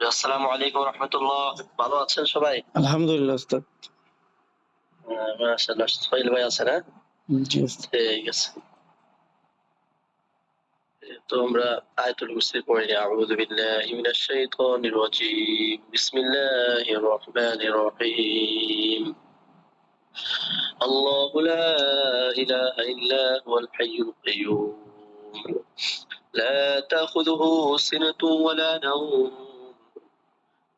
আসসালামু আলাইকুম রহমতুল্লাহ ভালো আছেন সবাই আলহামদুলিল্লাহ উস্তাদ আহ, মাশাআল্লাহ সোহেল ভাই আছেন হ্যাঁ জি উস্তাদ ঠিক আছে তো আমরা আয়াতুল কুরসি পড়ে নিই আউযু বিল্লাহি মিনাশ শাইতানির রাজীম বিসমিল্লাহির রহমানির রহিম الله لا إله إلا هو الحي القيوم لا تأخذه سنة ولا نوم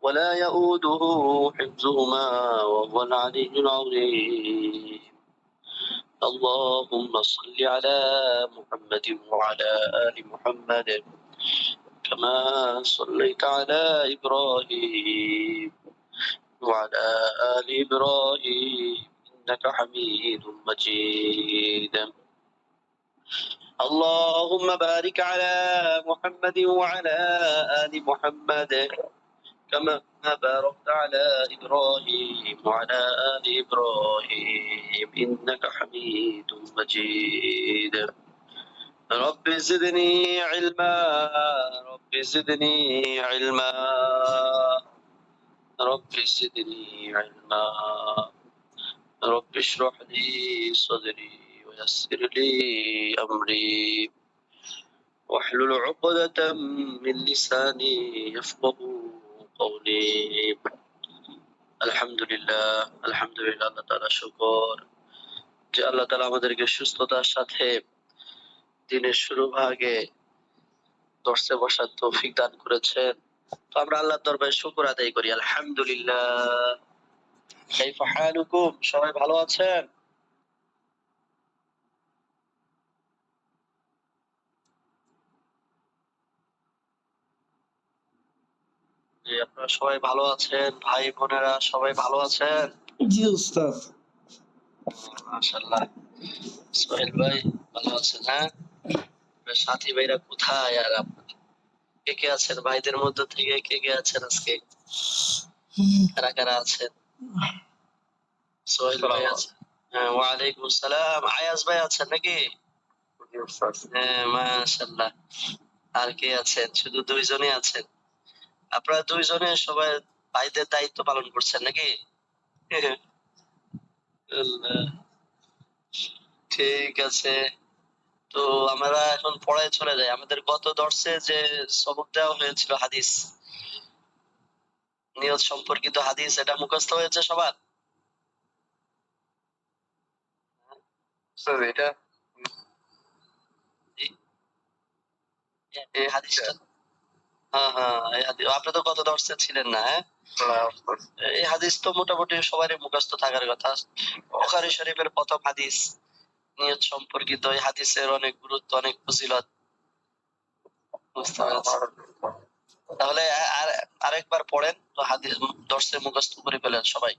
ولا يؤوده حفظهما وهو العلي العظيم. اللهم صل على محمد وعلى آل محمد كما صليت على إبراهيم وعلى آل إبراهيم إنك حميد مجيد. اللهم بارك على محمد وعلى آل محمد كما باركت على إبراهيم وعلى آل إبراهيم إنك حميد مجيد. رب زدني علما رب زدني علما رب زدني علما. رب اشرح لي صدري ويسر لي أمري. واحلل عقدة من لساني يفقه قولي الحمد لله الحمد لله আল্লাহ তাআলা শুকর যে আল্লাহ তাআলা আমাদেরকে সুস্থতার সাথে দিনের শুরু ভাগে দর্শে বসার তৌফিক দান করেছেন তো আমরা আল্লাহর দরবারে শুকর আদায় করি আলহামদুলিল্লাহ কাইফা হালুকুম সবাই ভালো আছেন জি আপনারা সবাই ভালো আছেন? ভাই বোনেরা সবাই ভালো আছেন? জি উস্তাদ মাশাআল্লাহ। সোহেল ভাই ভালো আছেন হ্যাঁ? সাথী ভাইরা কোথায় আর আপনার? কে কে আছেন? ভাইদের মধ্যে থেকে কে কে আছেন আজকে? কারা কারা আছেন? সোহেল ভাই আছেন হ্যাঁ ওয়ালাইকুম আসসালাম। আয়াজ ভাই আছেন নাকি? হ্যাঁ মাশাআল্লাহ। আর কে আছেন? শুধু দুইজনই আছেন? আপনারা দুইজনে সবাই ভাইদের দায়িত্ব পালন করছেন নাকি? ঠিক আছে। তো আমরা এখন পড়ায় চলে যাই। আমাদের গত দর্শে যে সবক দেওয়া হয়েছিল হাদিস নিয়ত সম্পর্কিত হাদিস এটা মুখস্থ হয়েছে সবার? এটা এই হাদিসটা হ্যাঁ হ্যাঁ আপনি তো গত দর্শে ছিলেন না হ্যাঁ? এই হাদিস তো মোটামুটি সবারই মুখস্থ থাকার কথা। বুখারী শরীফের প্রথম হাদিস নিয়ত সম্পর্কিত এই হাদিসের অনেক গুরুত্ব অনেক ফজিলত। বুঝতে পেরেছি। তাহলে আর আরেকবার পড়েন তো হাদিস দর্শে মুখস্থ করে ফেলেন সবাই।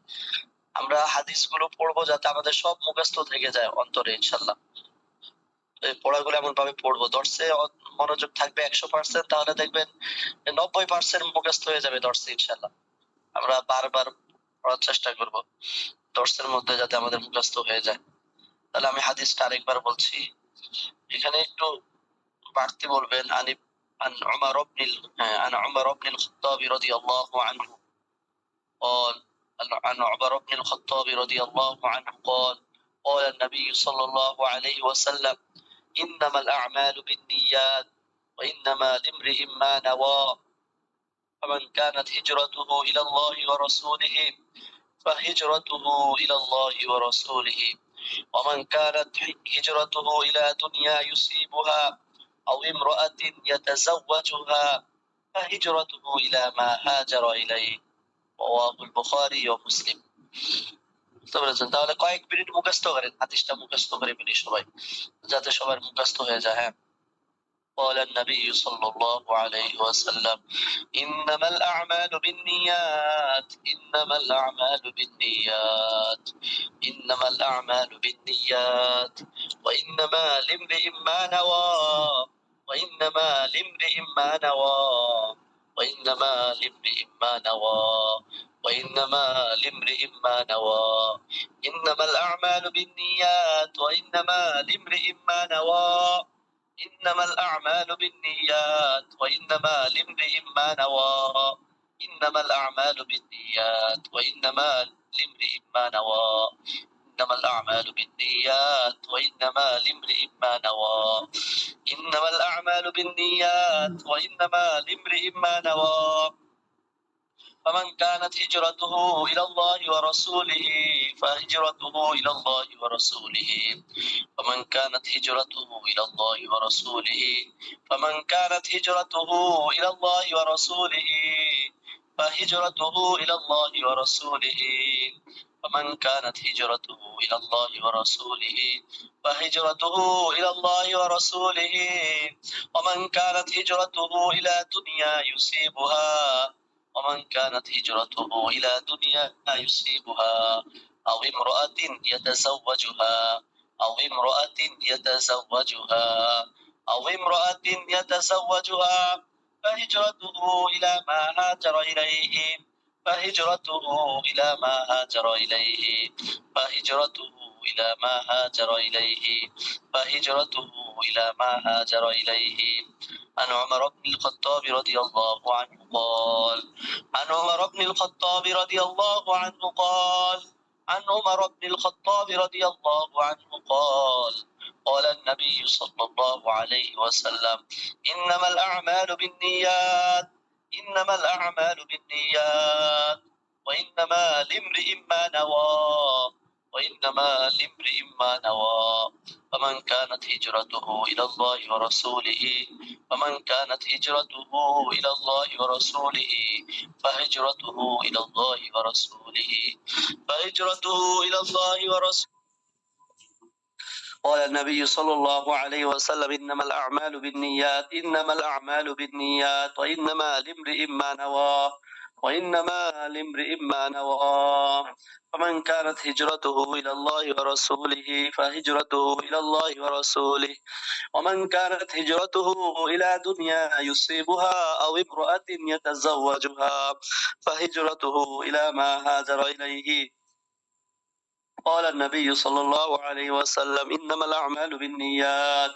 আমরা হাদিসগুলো পড়ব যাতে আমাদের সব মুখস্থ থেকে যায় অন্তরে ইনশাল্লাহ পড়াগুলো এমন ভাবে পড়বো দর্শে অ- মনোযোগ থাকবে একশো পার্সেন্ট তাহলে দেখবেন নব্বই পার্সেন্ট মুখস্থ হয়ে যাবে দর্শে ইনশাল্লাহ আমরা বারবার পড়ার চেষ্টা করব দর্শের মধ্যে যাতে আমাদের মুখস্থ হয়ে যায় তাহলে আমি হাদিসটা আরেকবার বলছি এখানে একটু বাড়তি বলবেন আনি عن عمر بن ال- عن عمر بن الخطاب رضي الله عنه قال عن عمر بن الخطاب رضي الله عنه قال قال النبي صلى الله عليه وسلم إنما الأعمال بالنيات وإنما لامرئ ما نوى. فمن كانت هجرته إلى الله ورسوله فهجرته إلى الله ورسوله. ومن كانت هجرته إلى دنيا يصيبها أو امرأة يتزوجها فهجرته إلى ما هاجر إليه. رواه البخاري ومسلم. বুঝতে পেরেছেন তাহলে কয়েক মিনিট মুখস্থ করেন হাদিসটা মুখস্থ করে ফেলি সবাই যাতে সবার মুখস্থ হয়ে যায় হ্যাঁ قال النبي صلى الله عليه وسلم إنما الأعمال بالنيات إنما الأعمال بالنيات إنما الأعمال بالنيات وإنما لامرئ ما نوى وإنما لامرئ ما نوى وإنما لامرئ ما نوى وإنما لامرئ ما نوى. إنما الأعمال بالنيات وإنما لامرئ ما نوى. إنما الأعمال بالنيات وإنما لامرئ ما نوى. إنما الأعمال بالنيات وإنما لامرئ ما نوى. إنما الأعمال بالنيات وإنما لامرئ ما نوى. إنما الأعمال بالنيات وإنما لامرئ ما نوى. فمن كانت هجرته إلى الله ورسوله فهجرته إلى الله ورسوله. فمن كانت هجرته إلى الله ورسوله فمن كانت هجرته إلى الله ورسوله فهجرته إلى الله ورسوله. فمن كانت هجرته إلى الله ورسوله فهجرته إلى الله ورسوله ومن كانت هجرته إلى دنيا يصيبها ومن كانت هجرته إلى دنيا يصيبها أو امرأة يتزوجها أو امرأة يتزوجها أو امرأة يتزوجها فهجرته إلى ما هاجر إليه فهجرته إلى ما هاجر إليه. فهجرته إلى ما هاجر إليه. فهجرته إلى ما هاجر إليه. عن عمر بن الخطاب رضي الله عنه قال عن عمر بن الخطاب رضي الله عنه قال عن عمر بن الخطاب رضي الله عنه قال قال النبي صلى الله عليه وسلم إنما الأعمال بالنيات. إنما الأعمال بالنيات وإنما لامرئ ما نوى وإنما لامرئ ما نوى. فمن كانت هجرته إلى الله ورسوله فمن كانت هجرته إلى الله ورسوله فهجرته إلى الله ورسوله فهجرته إلى الله ورسوله قال النبي صلى الله عليه وسلم إنما الأعمال بالنيات إنما الأعمال بالنيات وإنما لامرئ ما نوى وإنما لامرئ ما نوى. فمن كانت هجرته إلى الله ورسوله فهجرته إلى الله ورسوله. ومن كانت هجرته إلى دنيا يصيبها أو امرأة يتزوجها فهجرته إلى ما هاجر إليه. قال النبي صلى الله عليه وسلم إنما الأعمال بالنيات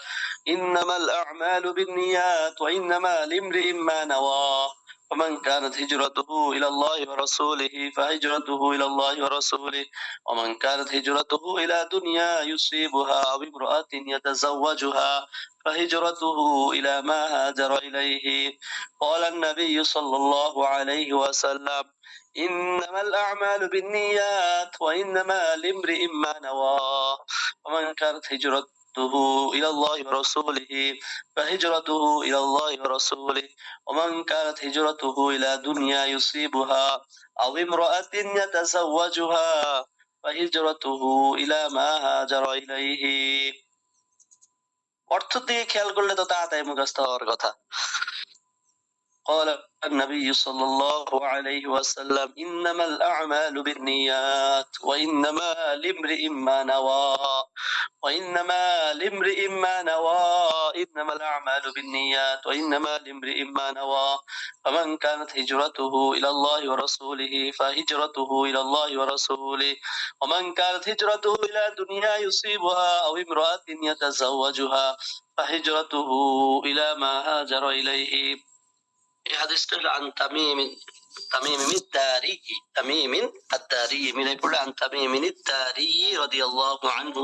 إنما الأعمال بالنيات وإنما لامرئ ما نوى. ومن كانت هجرته إلى الله ورسوله فهجرته إلى الله ورسوله. ومن كانت هجرته إلى دنيا يصيبها أو امرأة يتزوجها فهجرته إلى ما هاجر إليه. قال النبي صلى الله عليه وسلم إنما الأعمال بالنيات وإنما لامرئ ما نوى ومن كانت هجرته إلى الله ورسوله فهجرته إلى الله ورسوله ومن كانت هجرته إلى دنيا يصيبها أو امرأة يتزوجها فهجرته إلى ما هاجر إليه অর্থ দিয়ে খেয়াল করলে তো তাড়াতাড়ি মুখস্থ হওয়ার কথা قال النبي صلى الله عليه وسلم إنما الأعمال بالنيات وإنما لامرئ ما نوى وإنما لامرئ ما نوى إنما الأعمال بالنيات وإنما لامرئ ما نوى. فمن كانت هجرته إلى الله ورسوله فهجرته إلى الله ورسوله. ومن كانت هجرته إلى دنيا يصيبها أو امرأة يتزوجها فهجرته إلى ما هاجر إليه. এই হাদিসটা হলো আন তামিম তামিম الداري تميم الداري من يقول عن تميم الداري رضي الله عنه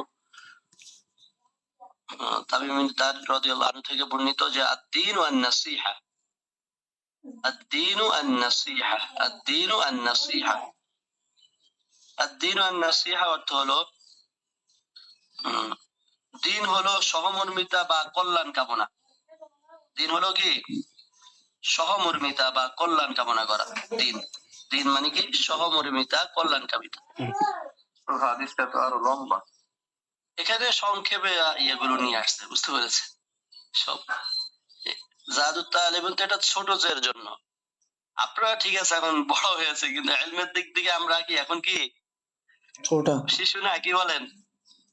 আহ, তামিম الداري رضي الله عنه থেকে বর্ণিত যে الدين النصيحة الدين النصيحة الدين النصيحة الدين النصيحة অর্থ হলো উম, দিন হলো সহমর্মিতা বা কল্যাণ কামনা দিন হলো কি সহমর্মিতা বা কল্যাণ কামনা করা। দিন। দিন মানে কি? সহমর্মিতা কল্যাণ কামিতা। হাদিসটা তো আরও লম্বা। এখানে সংক্ষেপে ইয়েগুলো নিয়ে আসছে বুঝতে পেরেছে সব। জাদু তালিম তো এটা ছোট জের জন্য। আপনারা ঠিক আছে এখন বড় হয়েছে কিন্তু এলমের দিক থেকে আমরা কি এখন কি? ছোটা। শিশু না কি বলেন?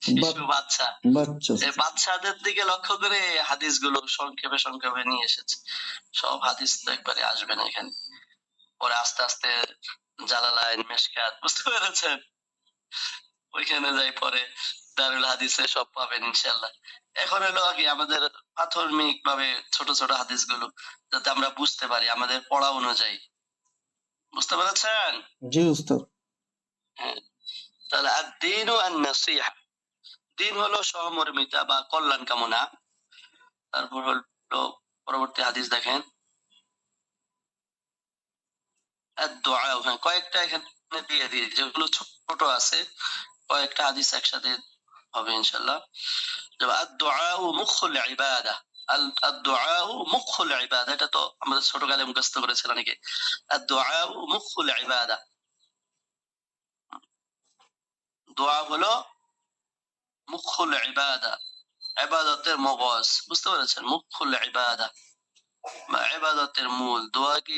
শিশু বাচ্চা। বাচ্চা। বাচ্চাদের দিকে লক্ষ্য করে হাদিসগুলো সংক্ষেপে সংক্ষেপে নিয়ে এসেছে। সব হাদিস তো একবারে আসবে না এখানে। পরে আস্তে আস্তে জালালাইন মেশকাত বুঝতে পেরেছেন? ওইখানে যাই পরে দারুল হাদিসে সব পাবেন ইনশাল্লাহ এখন হলো কি আমাদের প্রাথমিক ভাবে ছোট ছোট হাদিসগুলো যাতে আমরা বুঝতে পারি আমাদের পড়া অনুযায়ী। বুঝতে পেরেছেন? জি উস্তাদ। তাহলে আর দিন নাসিহা দিন হলো সহমর্মিতা বা কল্যাণ কামনা। তারপর হলো পরবর্তী হাদিস দেখেন। কয়েকটা এখানে দিয়ে দিয়ে যেগুলো ছোট আছে, কয়েকটা হাদিস একসাথে হবে ইনশাল্লাহ এটা দোয়া হলো ইবাদা মগজ। বুঝতে পেরেছেন? ইবাদা। মূল। দোয়া কি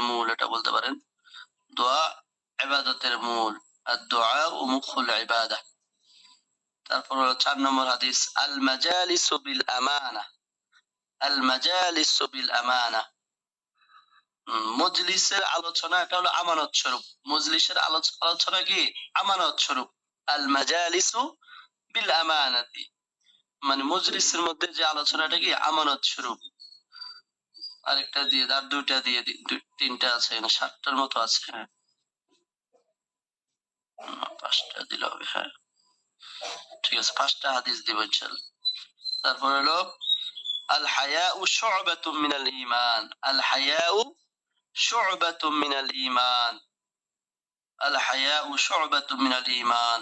মূল এটা বলতে পারেন? দোয়া মূল। আর দোয়া ও ইবাদা। তারপর চার নম্বর হাদিস আল আমানা আল আমানা মজলিসের আলোচনা, এটা হলো আমানত স্বরূপ। মজলিসের আলোচনা কি? আমানত স্বরূপ। আল মাজালিসু বিল আমানাতি। মানে মজলিসের মধ্যে যে আলোচনাটা কি? আমানত স্বরূপ। আরেকটা দিয়ে আর দুইটা দিয়ে তিনটা আছে এখানে সাতটার মতো আছে? হ্যাঁ। পাঁচটা দিলে হবে হ্যাঁ। ঠিক আছে পাঁচটা হাদিস দিব ইনশাল্লাহ তারপর হলো আল হায়াউ শু'বাতুম মিনাল ঈমান। আল হায়াউ শু'বাতুম মিনাল ঈমান। আল হায়াউ শু'বাতুম মিনাল ঈমান।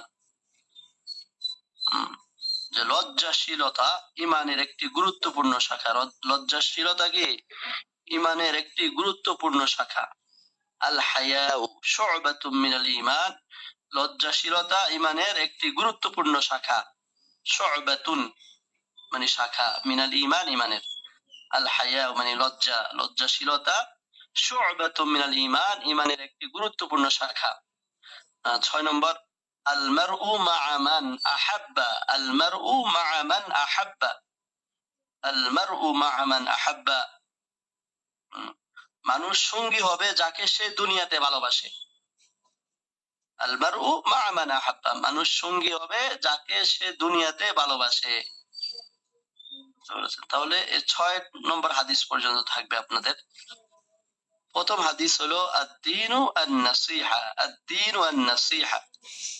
যে লজ্জাশীলতা ইমানের একটি গুরুত্বপূর্ণ শাখা। লজ্জাশীলতা কি? ইমানের একটি গুরুত্বপূর্ণ শাখা। আল হায়াউ শু'বাতুম মিনাল ঈমান। লজ্জাশীলতা ইমানের একটি গুরুত্বপূর্ণ শাখা। শু'বাতুন মানে শাখা, মিনাল ইমান ইমানের। আল হায়াউ মানে লজ্জা। লজ্জাশীলতা শু'বাতুম মিনাল ইমান ইমানের একটি গুরুত্বপূর্ণ শাখা। ছয় নম্বর। আহাব্বা আল মারউ মা'a মান আহাব্বা আল মারউ মা'a মান আহাব্বা হুম, মানুষ সঙ্গী হবে যাকে সে দুনিয়াতে ভালোবাসে। আল মারউ মা'a মান আহাব্বা মানুষ সঙ্গী হবে যাকে সে দুনিয়াতে ভালোবাসে। তাহলে ছয় নম্বর হাদিস পর্যন্ত থাকবে আপনাদের। প্রথম হাদিস হলো আদ-দীনু আন-নাসিহা আদ-দীনু আন-নাসিহা উস্তাদ, তি-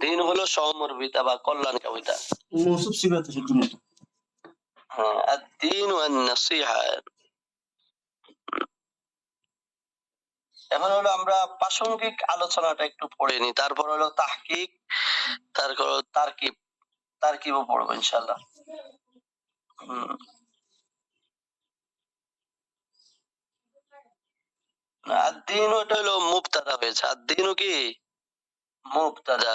দিন হলো সমর্বিতা বা কল্যাণ কামিতা মৌসুফ সিবাত হ্যাঁ আদ-দীনু আন-নাসিহা এখন হলো আমরা প্রাসঙ্গিক আলোচনাটা একটু পড়ে নি তারপর হলো তাহকিক তারপর তারকিব তারকিবও পড়ব ইনশাল্লাহ হুম। আদ-দীন ওটা হলো মুবতাদা হয়েছে। আদ-দীনু কি? মুবতাদা।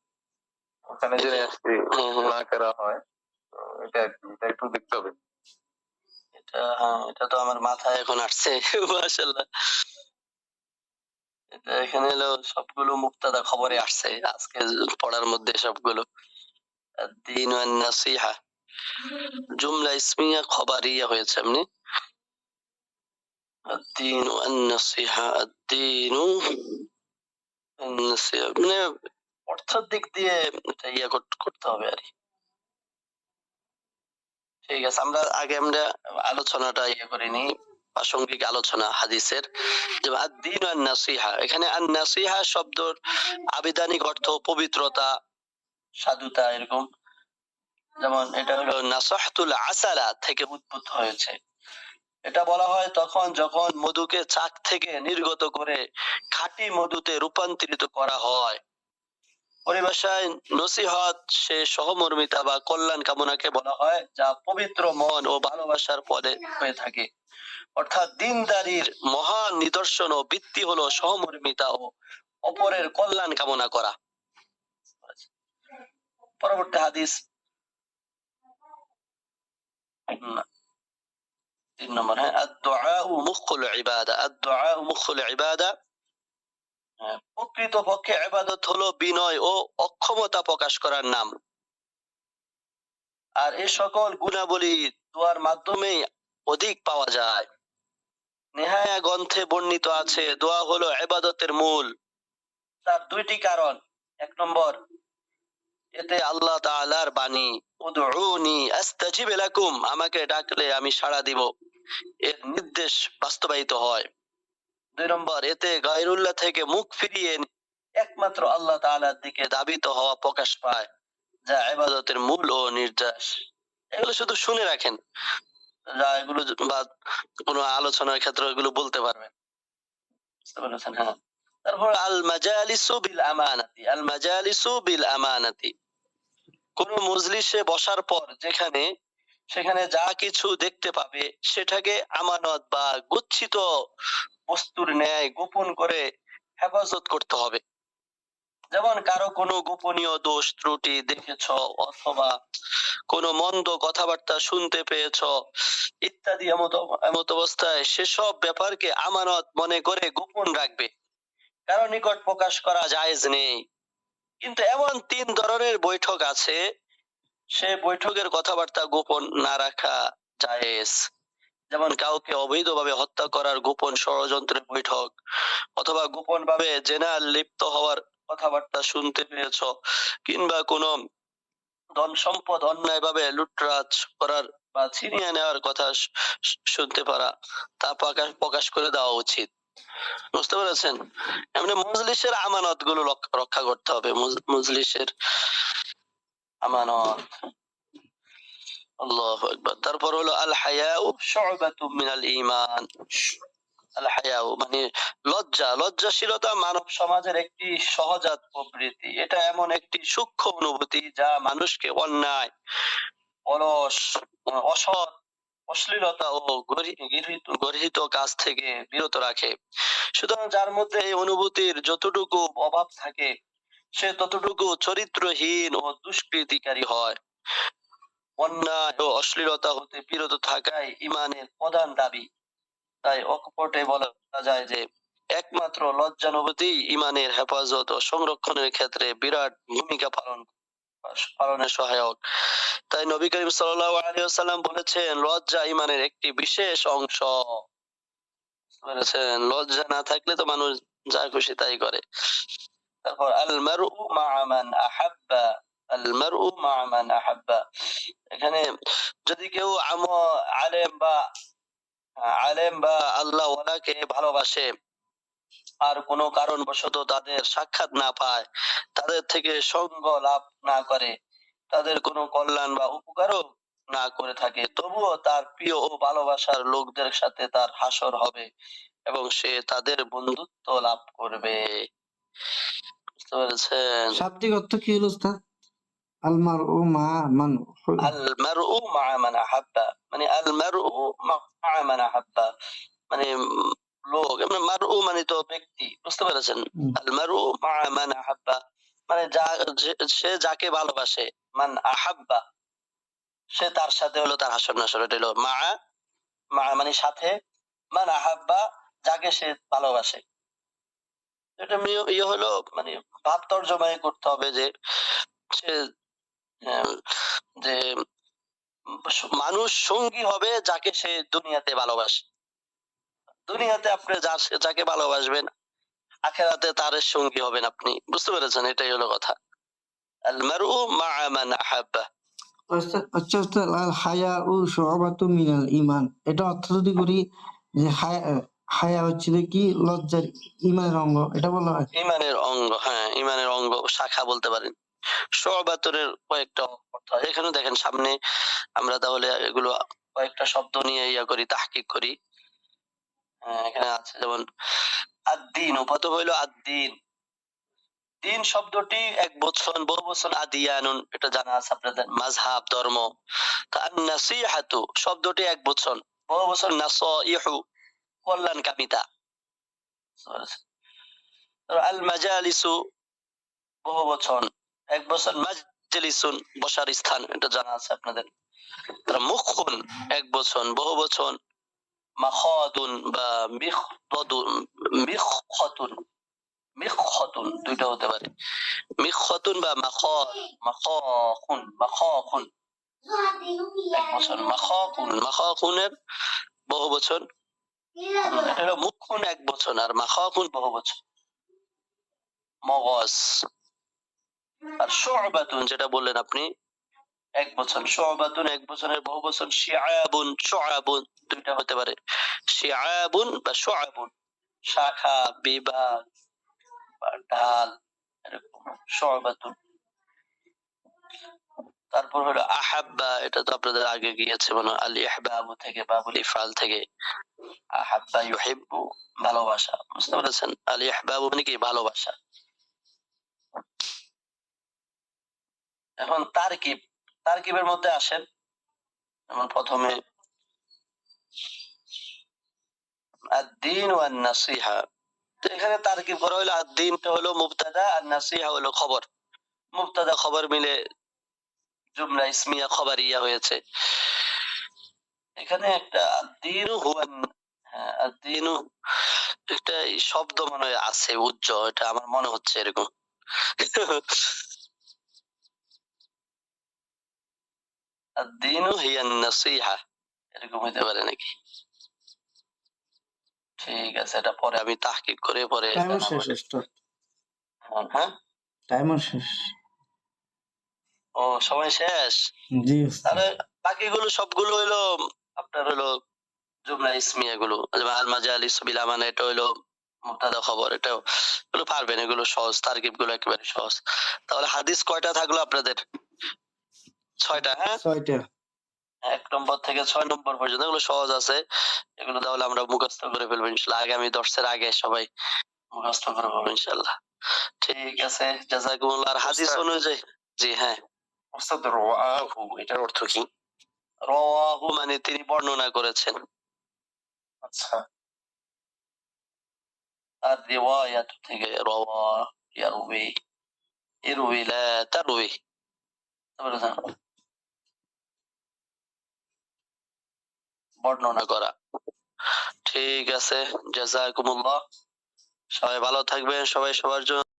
ওখানে যে আসছি না করা হয় তো এটা একটু এটা একটু দেখতে হবে এটা হ্যাঁ এটা তো আমার মাথায় এখন আসছে মাশাআল্লাহ এটা এখানে হলো সবগুলো মুক্তাদা খবরে আসছে আজকে পড়ার মধ্যে সবগুলো الدين النصيحة জুমলা ইসমিয়া খবরিয়া হয়েছে এমনি الدين النصيحة الدين النصيحة মানে অর্থের দিক দিয়ে ইয়ে করতে হবে আর ঠিক আছে, আমরা আগে আমরা আলোচনাটা ইয়ে করিনি প্রাসঙ্গিক আলোচনা হাদিসের। যে আদিন আর নাসিহা এখানে আর নাসিহা শব্দর আবিধানিক অর্থ পবিত্রতা, সাধুতা এরকম। যেমন, এটা হলো নাসাহতুল আসালা থেকে উদ্ভূত হয়েছে। এটা বলা হয় তখন যখন মধুকে চাক থেকে নির্গত করে খাঁটি মধুতে রূপান্তরিত করা হয়। পরিভাষায় নসিহত সে সহমর্মিতা বা কল্যাণ কামনাকে বলা হয়, যা পবিত্র মন ও ভালোবাসার পদে হয়ে থাকে। অর্থাৎ দিনদারির মহান নিদর্শন ও বৃত্তি হলো সহমর্মিতা ও অপরের কল্যাণ কামনা করা। পরবর্তী হাদিস। তিন নম্বর হ্যাঁ আদ মুখুল ইবাদা আদ মুখুল ইবাদা প্রকৃত পক্ষে ইবাদত হলো বিনয় ও অক্ষমতা প্রকাশ করার নাম। আর এই সকল গুণাবলী দোয়ার মাধ্যমে অধিক পাওয়া যায়। নেহায়া গ্রন্থে বর্ণিত আছে, দোয়া হলো ইবাদতের মূল। তার দুইটি কারণ। এক নম্বর, এতে আল্লাহ তাআলার বাণী, উদউনি আমাকে ডাকলে আমি সাড়া দিব। এর নির্দেশ বাস্তবায়িত হয়। দুই নম্বর, এতে গায়রুল্লাহ থেকে মুখ ফিরিয়ে একমাত্র আল্লাহ তাআলার দিকে দাবিত হওয়া প্রকাশ পায়, যা ইবাদতের মূল ও নির্যাস এগুলো শুধু শুনে রাখেন, যা এগুলো বা কোনো আলোচনার ক্ষেত্রে এগুলো বলতে পারবেন। হ্যাঁ। তারপর আল মাজালিসু বিল আমানাতি আল মাজালিসু বিল আমানাতি কোন মজলিসে বসার পর যেখানে সেখানে যা কিছু দেখতে পাবে সেটাকে আমানত বা গচ্ছিত বস্তুর ন্যায় গোপন করে হেফাজত করতে হবে। যেমন কারও কোনো গোপনীয় দোষ, ত্রুটি দেখেছ অথবা কোনো মন্দ কথাবার্তা শুনতে পেয়েছ ইত্যাদি এমত অবস্থায় সেসব ব্যাপারকে আমানত মনে করে গোপন রাখবে। কারও নিকট প্রকাশ করা জায়েজ নেই। কিন্তু এমন তিন ধরনের বৈঠক আছে সে বৈঠকের কথাবার্তা গোপন না রাখা জায়েজ। যেমন কাউকে অবৈধভাবে হত্যা করার গোপন ষড়যন্ত্রের বৈঠক, অথবা গোপন ভাবে জেনা লিপ্ত হওয়ার কথাবার্তা শুনতে পেয়েছ, কিংবা কোনো ধন সম্পদ অন্যায় ভাবে লুটরাজ করার বা ছিনিয়ে নেওয়ার কথা শুনতে পারা, তা প্রকাশ প্রকাশ করে দেওয়া উচিত। বুঝতে পেরেছেন? এমনি মজলিসের আমানতগুলো রক্ষা করতে হবে। মুজ- মজলিসের আল্লাহু আকবার। তারপর হলো আল হায়াউ শুবাতু মিনাল ঈমান। আল হায়াউ মানে লজ্জা। লজ্জাশীলতা মানব সমাজের একটি সহজাত প্রবৃত্তি। এটা এমন একটি সূক্ষ্ম অনুভূতি যা মানুষকে অন্যায়, অলস, অসৎ, অশ্লীলতা ও গর্হিত কাজ থেকে বিরত রাখে। সুতরাং যার মধ্যে এই অনুভূতির যতটুকু অভাব থাকে সে ততটুকু চরিত্রহীন ও দুষ্কৃতিকারী হয়। অন্যায় ও অশ্লীলতা হতে বিরত থাকাই ইমানের প্রধান দাবি। তাই অকপটে বলা যায় যে, একমাত্র লজ্জানুভূতি ইমানের হেফাজত ও সংরক্ষণের ক্ষেত্রে বিরাট ভূমিকা পালন পালনের সহায়ক। তাই নবী করিম সাল্লাল্লাহু আলাইহি ওয়াসাল্লাম বলেছেন, লজ্জা ইমানের একটি বিশেষ অংশ। বলেছেন, লজ্জা না থাকলে তো মানুষ যা খুশি তাই করে। তারপর আল মারউ মা মান আহাব্বা আল মারউ মা আহাব্বা। এখানে যদি কেউ আম, আলেম বা আলেম বা আল্লাহ ওয়ালাকে ভালোবাসে আর কোনো কারণবশত তাদের সাক্ষাৎ না পায়, তাদের থেকে সঙ্গ লাভ না করে, তাদের কোনো কল্যাণ বা উপকারও না করে থাকে, তবুও তার প্রিয় ও ভালোবাসার লোকদের সাথে তার হাসর হবে এবং সে তাদের বন্ধুত্ব লাভ করবে। শাব্দিক অর্থ কি হলো উস্তাদ? আলমার ও মা মান আল মারউ মা মান আহাব্বা। মানে আল মারউ মা মান আহাব্বা। মানে লোক মারউ মানে তো ব্যক্তি বুঝতে পেরেছেন? হুম। আল মারউ মা মান আহাব্বা। মানে যা সে যাকে ভালোবাসে মান আহাব্বা সে তার সাথে হলো তার হাসর নাসর এটা হলো মা মা মানে সাথে মান আহাব্বা যাকে সে ভালোবাসে। এটা ইয়ে হলো মানে ভাব তর্জমাই করতে হবে যে যে, মানুষ সঙ্গী হবে যাকে সে দুনিয়াতে ভালোবাসে। দুনিয়াতে আপনি যাকে ভালোবাসবেন, আখেরাতে তার সঙ্গী হবেন আপনি। বুঝতে পেরেছেন? এটাই হলো কথা। আল আহাব্বা। আচ্ছা আচ্ছা হায়া ও মিনাল ঈমান। এটা অর্থ যদি করি যে হায়া হায়া হচ্ছে কি লজ্জার ঈমানের অঙ্গ এটা বলা হয়। ইমানের অঙ্গ হ্যাঁ ইমানের অঙ্গ শাখা বলতে পারেন। সবাতরের কয়েকটা অর্থ এখানে দেখেন সামনে আমরা তাহলে এগুলো কয়েকটা শব্দ নিয়ে ইয়া করি তাহকিক করি। হ্যাঁ, এখানে আছে যেমন আদ্দিন প্রথম হইল আদ্দিন। দিন শব্দটি এক বছর বহু বছর আদিয়ানুন এটা জানা আছে আপনাদের মাঝহাব ধর্ম। শব্দটি এক বছর বহু বছর নাসাইহু কল্যাণ কামিতা। আল মাজালিসু বহু বচন, এক বছর মাজলিসুন বসার স্থান, এটা জানা আছে আপনাদের। মুখুন এক বচন, বহু বচন, মাখাদুন বা মিখদুন মিখতুন মিখতুন দুইটা হতে পারে। মিখতুন বা মাখাদ, মাখাখুন মাখাখুন। এক বছর মাখাকুন মাখাকুনের বহু বচন। এটা এক বচন আর মাখাকুন বহু বচন মগজ। আর শুআবাতুন যেটা বললেন আপনি, এক বছর। শুআবাতুন এক বছরের বহু বছর। শিআবুন, শুআবুন, দুইটা হতে পারে। শিআবুন বা শুআবুন। শাখা, বিভাগ বা ঢাল, এরকম। শুআবাতুন তারপর হলো আহাব্বা, এটা তো আপনাদের আগে গিয়েছে মনে আল ইহবাবু থেকে, বাবুল ইফআল থেকে। আহাব্বা ইউহিব্বু, ভালোবাসা, বুঝতে পেরেছেন? আল ইহবাবু মানে কি? ভালোবাসা। এখন তারকিব, তারকিবের মধ্যে আসেন। যেমন প্রথমে, আদ্দিন ওয়ান নাসিহা তো এখানে তারকিব করা হলো, আদ্দিনটা হলো মুবতাদা আর নাসিহা হলো খবর। মুবতাদা খবর মিলে জুমলা ইসমিয়া খবরিয়া হয়েছে। এখানে একটা দিনু হুয়ান হ্যাঁ, দিনু একটা শব্দ মনে হয় আছে উজ্জ এটা আমার মনে হচ্ছে এরকম। দিনু হিয়ান নসিহা এরকম হইতে পারে নাকি? ঠিক আছে এটা পরে আমি তাহকিক করে পরে টাইমার হ্যাঁ? টাইমার শেষ। ও সময় শেষ? জি। তাহলে বাকিগুলো সবগুলো হইল আপনার হলো জুমলা ইসমিয়া গুলো আল মাজালিস বিল আমানা এটা হইল মুবতাদা খবর এটাও এগুলো পারবেন এগুলো সহজ তারকিবগুলো একেবারে সহজ। তাহলে হাদিস কয়টা থাকল আপনাদের? ছয়টা হ্যাঁ? ছয়টা। এক নম্বর থেকে ছয় নম্বর পর্যন্ত এগুলো সহজ আছে। এগুলো তাহলে আমরা মুখস্থ করে ফেলব ইনশাল্লাহ। আগামী দশের আগে সবাই মুখস্থ করে ফেলব ইনশাল্লাহ। ঠিক আছে জাজাকুমুল্লাহ। হাদিস অনুযায়ী জি হ্যাঁ। ওস্তাদ রাহু এটার অর্থ কি? রাহু মানে তিনি বর্ণনা করেছেন। আচ্ছা। আর রিওয়ায়াত থেকে রাওয়া ইয়ারুই ইরুই লা পেরেছেন? বর্ণনা করা। ঠিক আছে জাজাকুমুল্লাহ। সবাই ভালো থাকবেন সবাই সবার জন্য